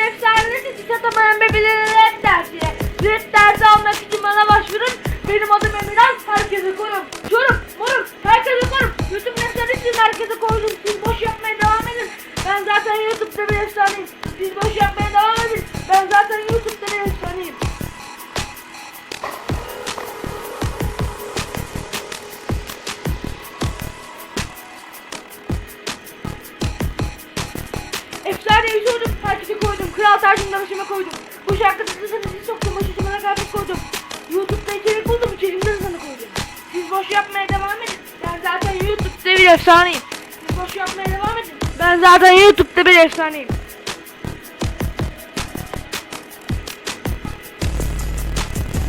YouTube'un efsanesi hiç atamayan bebeleri red dersi. Red dersi almak için bana başvurun. Benim adım Emirhan. Herkese korum. Çorum, morum. Herkese korum. YouTube'un efsanesi herkese koydum. Siz boş yapmaya devam edin. Ben zaten YouTube'da bir efsaneyim. Siz boş yapmaya devam edin. Ben zaten YouTube'da bir efsaneyim. Efsaneyi sordum, tarzında başıma koydum. Bu şarkı sesini soktum, başucuma grafik koydum. Youtube'da içerik buldum, içeriğimde sana koydum. Siz boş yapmaya devam edin. Ben zaten Youtube'da bir efsaneyim. Siz boş yapmaya devam edin. Ben zaten Youtube'da bir efsaneyim.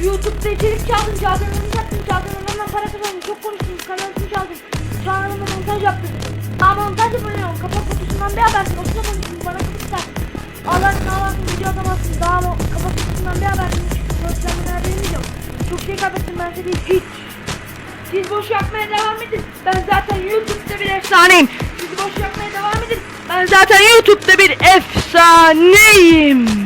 YouTube'da içerik çaldın, çaldığını sattın, çaldığını benden para kazandın, çok konuştun, kanalını çaldın, kanalımda montaj yaptın. Daha montaj yapamıyorum, kapak kutusundan bir habersin, boşuna konuştun, bana şey kaybettim ben seni hiç. Siz boş yapmaya devam edin, ben zaten YouTube'da bir efsaneyim. Siz boş yapmaya devam edin, ben zaten YouTube'da bir efsaneyim.